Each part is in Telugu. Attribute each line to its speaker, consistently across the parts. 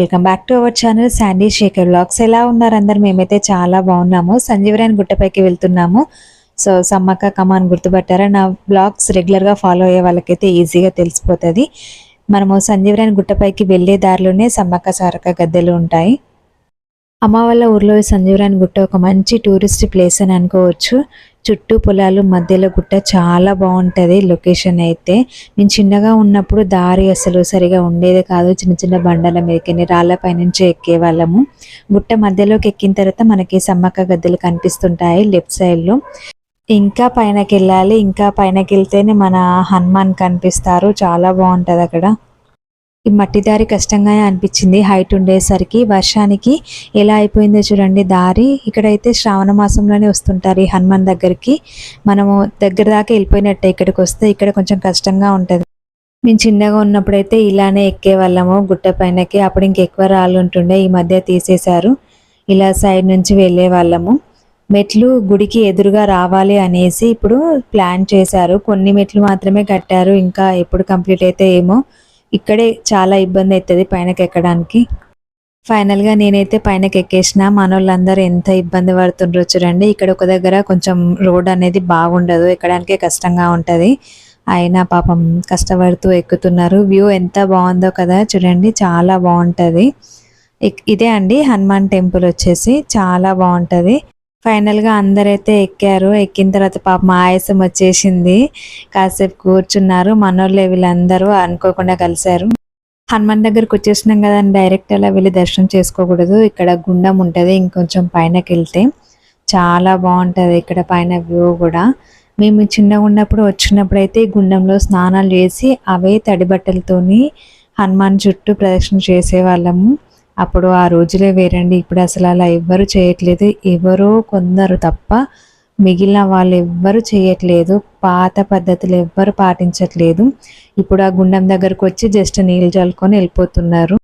Speaker 1: Welcome back to our channel. Sandy Shekar blogs ఎలా ఉన్నారు అందరు? మేమైతే చాలా బాగున్నాము. సంజీవరాయన్ గుట్టపైకి వెళ్తున్నాము. సో సమ్మక్క కమాన్ గుర్తుపట్టారా? నా బ్లాగ్స్ రెగ్యులర్గా ఫాలో అయ్యే వాళ్ళకైతే ఈజీగా తెలిసిపోతుంది. మనము సంజీవరాయన్ గుట్టపైకి వెళ్ళే దారిలోనే సమ్మక్క సారక్క గద్దెలు ఉంటాయి. అమ్మ వాళ్ళ ఊర్లో సంజీవరాయన్ గుట్ట ఒక మంచి టూరిస్ట్ ప్లేస్ అని అనుకోవచ్చు. చుట్టూ పొలాలు మధ్యలో గుట్ట చాలా బాగుంటుంది లొకేషన్ అయితే. నేను చిన్నగా ఉన్నప్పుడు దారి అసలు సరిగా ఉండేది కాదు. చిన్న చిన్న బండల మీదకి రాళ్ళపై పైనుంచి ఎక్కే వాళ్ళము. గుట్ట మధ్యలోకి ఎక్కిన తర్వాత మనకి సమ్మక్క గద్దెలు కనిపిస్తుంటాయి లెఫ్ట్ సైడ్లో. ఇంకా పైనకి వెళ్ళాలి ఇంకా పైనకి వెళ్తేనే మన హనుమాన్ కనిపిస్తారు. చాలా బాగుంటుంది అక్కడ. ఈ మట్టి దారి కష్టంగానే అనిపించింది. హైట్ ఉండేసరికి వర్షానికి ఎలా అయిపోయిందో చూడండి. దారి ఇక్కడైతే శ్రావణ మాసంలోనే వస్తుంటారు ఈ హనుమాన్ దగ్గరికి. మనము దగ్గర దాకా వెళ్ళిపోయినట్టే ఇక్కడికి వస్తే ఇక్కడ కొంచెం కష్టంగా ఉంటుంది. మేము చిన్నగా ఉన్నప్పుడైతే ఇలానే ఎక్కే వాళ్ళము. గుట్ట పైనకి అప్పుడు ఇంకెక్కువ రాళ్ళు ఉంటుండే. ఈ మధ్య తీసేశారు. ఇలా సైడ్ నుంచి వెళ్ళే వాళ్ళము. మెట్లు గుడికి ఎదురుగా రావాలి అనేసి ఇప్పుడు ప్లాన్ చేశారు. కొన్ని మెట్లు మాత్రమే కట్టారు. ఇంకా ఎప్పుడు కంప్లీట్ అయితే ఏమో ఇక్కడే చాలా ఇబ్బంది అవుతుంది పైనకి ఎక్కడానికి. ఫైనల్గా నేనైతే పైనకి ఎక్కేసిన మనోళ్ళందరూ ఎంత ఇబ్బంది పడుతుండ్రో చూడండి. ఇక్కడ ఒక దగ్గర కొంచెం రోడ్ అనేది బాగుండదు ఎక్కడానికే కష్టంగా ఉంటుంది. అయినా పాపం కష్టపడుతూ ఎక్కుతున్నారు. వ్యూ ఎంత బాగుందో కదా చూడండి చాలా బాగుంటుంది. ఇదే అండి హనుమాన్ టెంపుల్ వచ్చేసి చాలా బాగుంటుంది. ఫైనల్గా అందరైతే ఎక్కారు. ఎక్కిన తర్వాత పాపం ఆయాసం వచ్చేసింది. కాసేపు కూర్చున్నారు. మనోళ్ళే వీళ్ళందరూ అనుకోకుండా కలిశారు. హనుమాన్ దగ్గరకు వచ్చేసినాం కదా డైరెక్ట్ అలా వెళ్ళి దర్శనం చేసుకోకూడదు. ఇక్కడ గుండం ఉంటుంది. ఇంకొంచెం పైనకి వెళ్తే చాలా బాగుంటుంది. ఇక్కడ పైన వ్యూ కూడా. మేము చిన్నగా ఉన్నప్పుడు వచ్చినప్పుడు అయితే ఈ గుండంలో స్నానాలు చేసి అవే తడి బట్టలతోని హనుమాన్ చుట్టూ ప్రదక్షిణ చేసేవాళ్ళము. అప్పుడు ఆ రోజులే వేరండి. ఇప్పుడు అసలు అలా ఎవ్వరు చేయట్లేదు. ఎవరో కొందరు తప్ప మిగిలిన వాళ్ళు ఎవ్వరు చేయట్లేదు. పాత పద్ధతులు ఎవ్వరు పాటించట్లేదు. ఇప్పుడు ఆ గుండం దగ్గరకు వచ్చి జస్ట్ నీళ్ళు చల్లుకొని వెళ్ళిపోతున్నారు.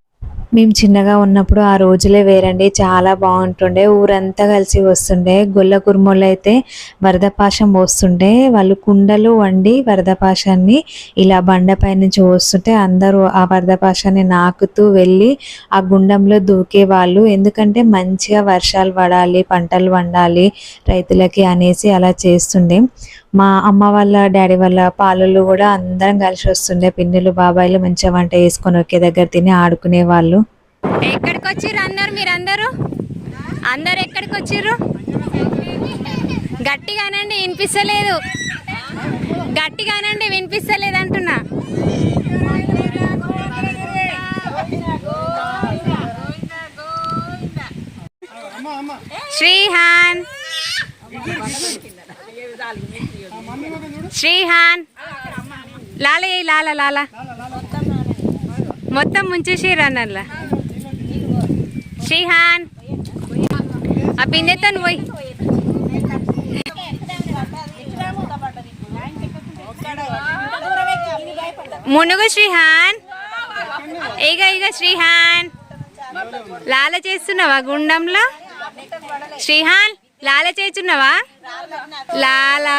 Speaker 1: మేము చిన్నగా ఉన్నప్పుడు ఆ రోజులే వేరండి. చాలా బాగుంటుండే. ఊరంతా కలిసి వస్తుండే. గొల్ల కుర్మలు అయితే వరదపాశం పోస్తుండే. వాళ్ళు కుండలు వండి వరదపాశాన్ని ఇలా బండపై నుంచి వస్తుంటే అందరూ ఆ వరదపాశాన్ని నాకుతూ వెళ్ళి ఆ గుండంలో దూకే వాళ్ళు. ఎందుకంటే మంచిగా వర్షాలు పడాలి పంటలు వండాలి రైతులకి అనేసి అలా చేస్తుండే. మా అమ్మ వాళ్ళ డాడీ వాళ్ళ పాలలు కూడా అందరం కలిసి వస్తుండే. పిన్నులు బాబాయిలు మంచిగా వంట వేసుకొని ఒకే దగ్గర తిని ఆడుకునే వాళ్ళు.
Speaker 2: ఎక్కడికి వచ్చిర్రు అందరు మీరందరూ? అందరు ఎక్కడికి వచ్చిర్రు గట్టిగానండి వినిపిస్తలేదు. గట్టిగానండి వినిపిస్తలేదు అంటున్నా. శ్రీహాన్. శ్రీహాన్. లాలయ్య లాల లాల. మొత్తం ముంచేసిర్రు అన్నర్లా. శ్రీహాన్. ఆ బిందెతో పోయి. మునుగు శ్రీహాన్. ఇగ ఇగ శ్రీహాన్. లాల చేస్తున్నావా గుండంలో? శ్రీహాన్ లాల చేస్తున్నావా? లాలా.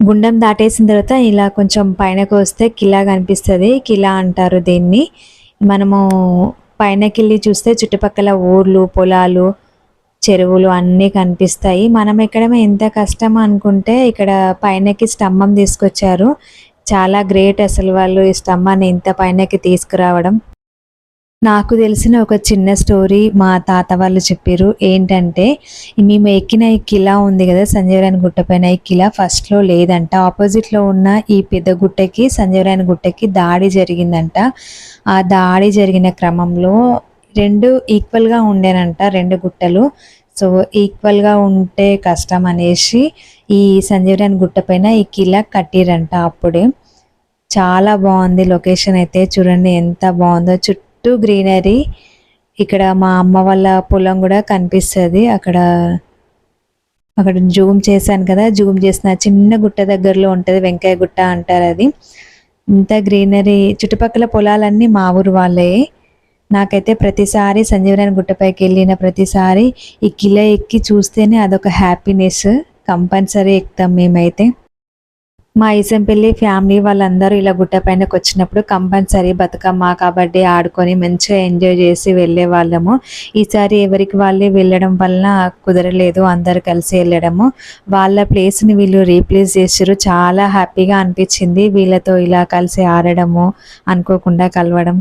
Speaker 1: గుండం దాటేసిన తర్వాత ఇలా కొంచెం పైనకు వస్తే కిలా కనిపిస్తుంది. కిలా అంటారు దీన్ని. మనము పైనకి వెళ్ళి చూస్తే చుట్టుపక్కల ఊర్లు పొలాలు చెరువులు అన్నీ కనిపిస్తాయి. మనం ఎక్కడమే ఎంత కష్టం అనుకుంటే ఇక్కడ పైనకి స్తంభం తీసుకొచ్చారు. చాలా గ్రేట్ అసలు వాళ్ళు ఈ స్తంభాన్ని ఇంత పైనకి తీసుకురావడం. నాకు తెలిసిన ఒక చిన్న స్టోరీ మా తాత వాళ్ళు చెప్పారు ఏంటంటే మేము ఎక్కిన ఈ కిలా ఉంది కదా సంజీవరాయన గుట్ట పైన. ఈ కిలా ఫస్ట్లో లేదంట. ఆపోజిట్లో ఉన్న ఈ పెద్ద గుట్టకి సంజీవరాయన గుట్టకి దాడి జరిగిందంట. ఆ దాడి జరిగిన క్రమంలో రెండు ఈక్వల్గా ఉండేనంట రెండు గుట్టలు.
Speaker 3: సో ఈక్వల్గా ఉంటే కష్టం అనేసి ఈ సంజీవరాయన గుట్ట పైన ఈ కిలా కట్టిరంట అప్పుడే. చాలా బాగుంది లొకేషన్ అయితే. చూడండి ఎంత బాగుందో. చుట్టూ గ్రీనరీ. ఇక్కడ మా అమ్మ వాళ్ళ పొలం కూడా కనిపిస్తుంది. అక్కడ అక్కడ జూమ్ చేశాను కదా జూమ్ చేసిన చిన్న గుట్ట దగ్గరలో ఉంటుంది వెంకయ్య గుట్ట అంటారు అది. ఇంత గ్రీనరీ చుట్టుపక్కల పొలాలన్నీ మా ఊరు వాళ్ళే. నాకైతే ప్రతిసారి సంజీవరాయన గుట్టపైకి వెళ్ళిన ప్రతిసారి ఈ కిల ఎక్కి చూస్తేనే అదొక హ్యాపీనెస్. కంపల్సరీ ఎక్కుతాం మేమైతే. మా ఇసంపల్లి ఫ్యామిలీ వాళ్ళందరూ ఇలా గుట్ట పైనకి వచ్చినప్పుడు కంపల్సరీ బతుకమ్మ కబడ్డీ ఆడుకొని మంచిగా ఎంజాయ్ చేసి వెళ్ళే వాళ్ళము. ఈసారి ఎవరికి వాళ్ళే వెళ్ళడం వలన కుదరలేదు అందరు కలిసి వెళ్ళడము. వాళ్ళ ప్లేస్ని వీళ్ళు రీప్లేస్ చేసారు చాలా హ్యాపీగా అనిపించింది వీళ్ళతో ఇలా కలిసి ఆడడము అనుకోకుండా కలవడం.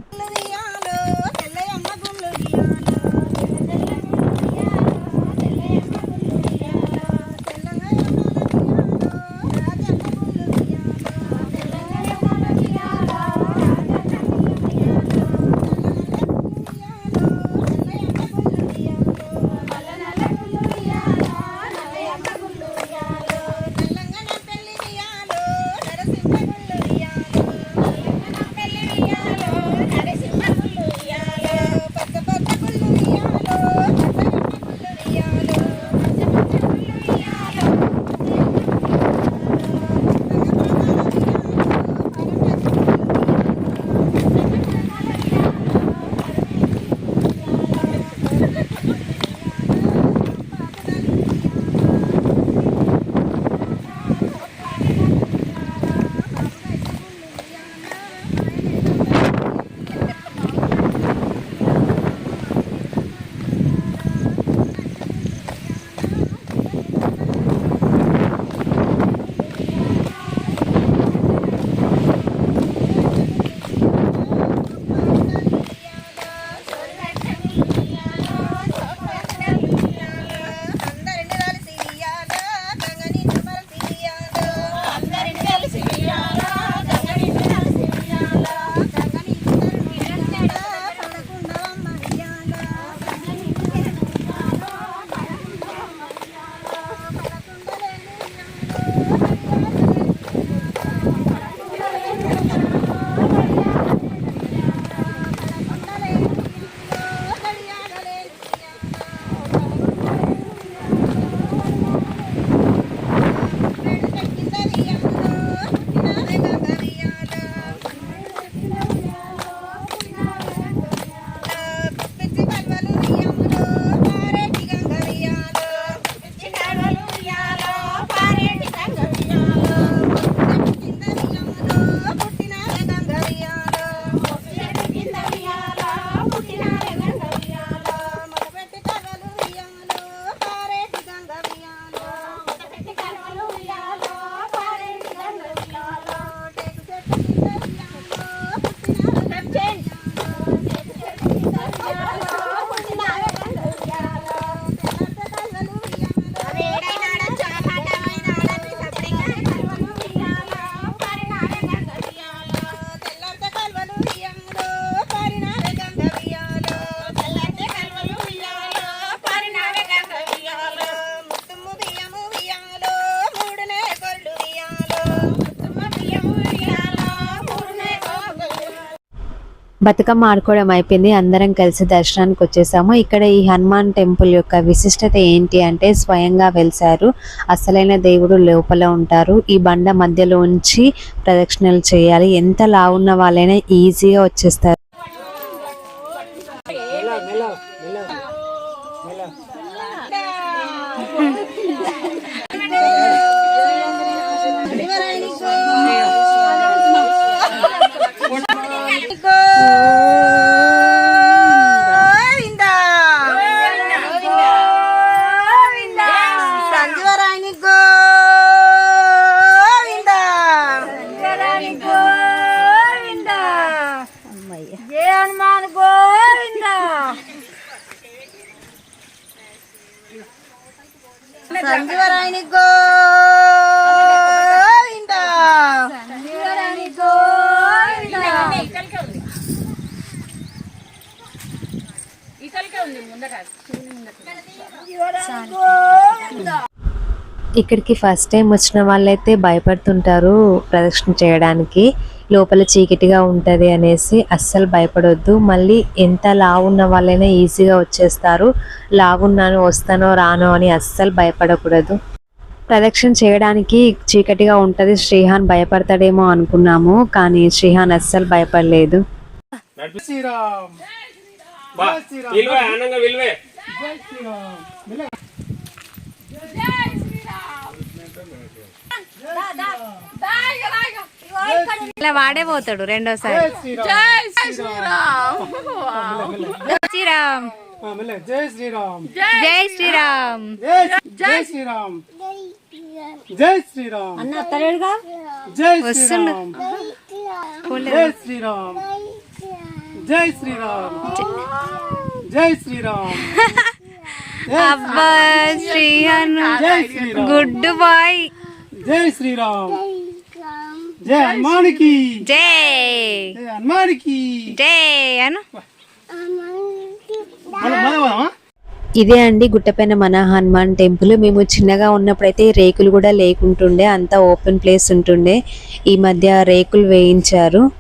Speaker 3: బతుకమ్మ ఆడుకోవడం అయిపోయింది. అందరం కలిసి దర్శనానికి వచ్చేసాము. ఇక్కడ ఈ హనుమాన్ టెంపుల్ యొక్క విశిష్టత ఏంటి అంటే స్వయంగా వెలిసారు అసలైన దేవుడు లోపల ఉంటారు. ఈ బండ మధ్యలో ఉంచి ప్రదక్షిణలు చేయాలి. ఎంత లావున్న వాళ్ళైనా ఈజీగా వచ్చేస్తారు.
Speaker 2: సంజీవరాయని గోవింద సంజీవరాయని గోవింద
Speaker 1: ఇక్కడికి ఫస్ట్ టైం వచ్చిన వాళ్ళైతే భయపడుతుంటారు ప్రదక్షిణ చేయడానికి. లోపల చీకటిగా ఉంటుంది అనేసి అస్సలు భయపడొద్దు. మళ్ళీ ఎంత లావున్న వాళ్ళైనా ఈజీగా వచ్చేస్తారు. లావున్నాను వస్తానో రానో అని అస్సలు భయపడకూడదు. ప్రదక్షిణ చేయడానికి చీకటిగా ఉంటుంది. శ్రీహాన్ భయపడతాడేమో అనుకున్నాము కానీ శ్రీహాన్ అస్సలు భయపడలేదు.
Speaker 4: శ్రీరామ్.
Speaker 2: ఇలా వాడే పోతాడు రెండోసారి శ్రీరామ్.
Speaker 4: జై శ్రీరామ్
Speaker 2: జై శ్రీరామ్
Speaker 4: జై జై శ్రీరామ్ జై శ్రీరామ్
Speaker 3: అన్న అత్తలేడుగా
Speaker 4: జై. శ్రీరామ్ జై శ్రీరామ్ జై శ్రీరామ్ జై శ్రీరామ్
Speaker 2: అబ్బా
Speaker 4: శ్రీరామ్
Speaker 2: గుడ్ బాయ్
Speaker 4: జై శ్రీరామ్ జై హనుమానికి.
Speaker 2: జై.
Speaker 4: జై హనుమానికి.
Speaker 2: జై అను.
Speaker 1: ఇదే అండి గుట్టపైన మన హనుమాన్ టెంపుల్. మేము చిన్నగా ఉన్నప్పుడైతే రేకులు కూడా లేకుంటుండే అంతా ఓపెన్ ప్లేస్ ఉంటుండే. ఈ మధ్య రేకులు వేయించారు.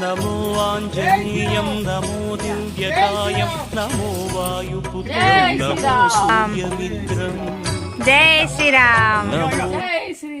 Speaker 5: నమో ఆంజనేయం నమో దివ్యకాయం నమో వాయుపుత్రం నమో సూర్యమిత్రం.
Speaker 2: జై శ్రీరామ్.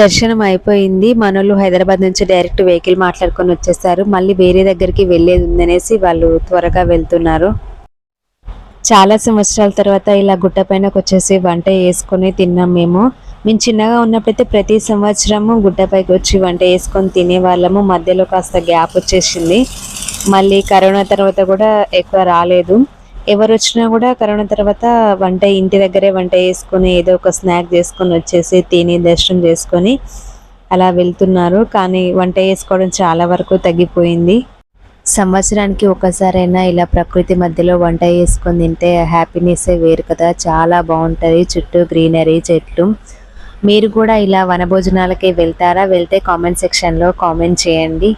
Speaker 1: దర్శనం అయిపోయింది. మనోళ్ళు హైదరాబాద్ నుంచి డైరెక్ట్ వెహికల్ మాట్లాడుకొని వచ్చేసారు. మళ్ళీ వేరే దగ్గరికి వెళ్ళేది ఉందనేసి వాళ్ళు త్వరగా వెళ్తున్నారు. చాలా సంవత్సరాల తర్వాత ఇలా గుట్ట పైనకి వచ్చేసి వంట వేసుకొని తిన్నాం మేము. మేము చిన్నగా ఉన్నప్పుడైతే ప్రతి సంవత్సరము గుట్టపైకి వచ్చి వంట వేసుకొని తినేవాళ్ళము. మధ్యలో కాస్త గ్యాప్ వచ్చేసింది. మళ్ళీ కరోనా తర్వాత కూడా ఎక్కువ రాలేదు. ఎవరు వచ్చినా కూడా కరోనా తర్వాత వంట ఇంటి దగ్గరే వంట చేసుకొని ఏదో ఒక స్నాక్ చేసుకొని వచ్చేసి తిని దర్శనం చేసుకొని అలా వెళ్తున్నారు. కానీ వంట చేసుకోవడం చాలా వరకు తగ్గిపోయింది. సంవత్సరానికి ఒకసారైనా ఇలా ప్రకృతి మధ్యలో వంట చేసుకొని తింటే హ్యాపీనెస్సే వేరు కదా. చాలా బాగుంటుంది. చుట్టూ గ్రీనరీ చెట్లు. మీరు కూడా ఇలా వనభోజనాలకి వెళ్తారా? వెళ్తే కామెంట్ సెక్షన్లో కామెంట్ చేయండి.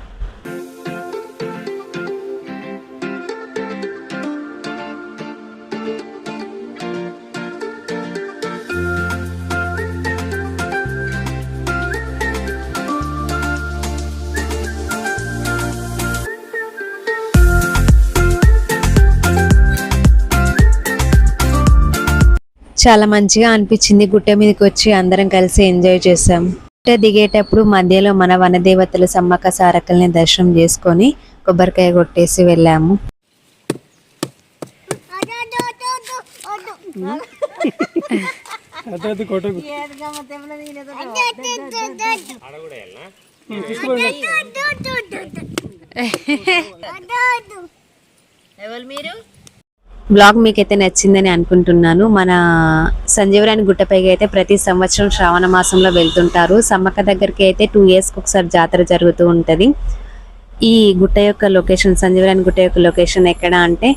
Speaker 1: చాలా మంచిగా అనిపించింది. గుట్ట మీదకి వచ్చి అందరం కలిసి ఎంజాయ్ చేసాం గుట్ట దిగేటప్పుడు మధ్యలో మన వనదేవతల సమ్మక్క సారకల్ని దర్శనం చేసుకొని కొబ్బరికాయ కొట్టేసి వెళ్ళాము.
Speaker 3: ఎవరు మీరు?
Speaker 1: బ్లాగ్ మీకైతే నచ్చిందని అనుకుంటున్నాను. మన సంజీవరాని గుట్టపైకి అయితే ప్రతి సంవత్సరం శ్రావణ మాసంలో వెళ్తుంటారు. సమ్మక్క దగ్గరికి అయితే టూ ఇయర్స్కి ఒకసారి జాతర జరుగుతూ ఉంటుంది. ఈ గుట్ట యొక్క లొకేషన్ సంజీవరాని గుట్ట యొక్క లొకేషన్ ఎక్కడ అంటే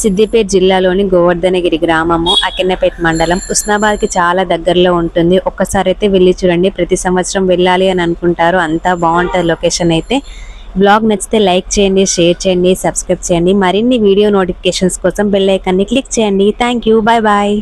Speaker 1: సిద్దిపేట జిల్లాలోని గోవర్ధనగిరి గ్రామము అకిన్నపేట మండలం. ఉస్నాబాద్కి చాలా దగ్గరలో ఉంటుంది. ఒక్కసారి అయితే వెళ్ళి చూడండి. ప్రతి సంవత్సరం వెళ్ళాలి అని అనుకుంటారు. అంతా బాగుంటుంది లొకేషన్ అయితే. బ్లాగ్ నచ్చితే లైక్ చేయండి షేర్ చేయండి సబ్స్క్రైబ్ చేయండి. మరిన్ని వీడియో నోటిఫికేషన్స్ కోసం బెల్ ఐకాన్ని క్లిక్ చేయండి. Thank you bye bye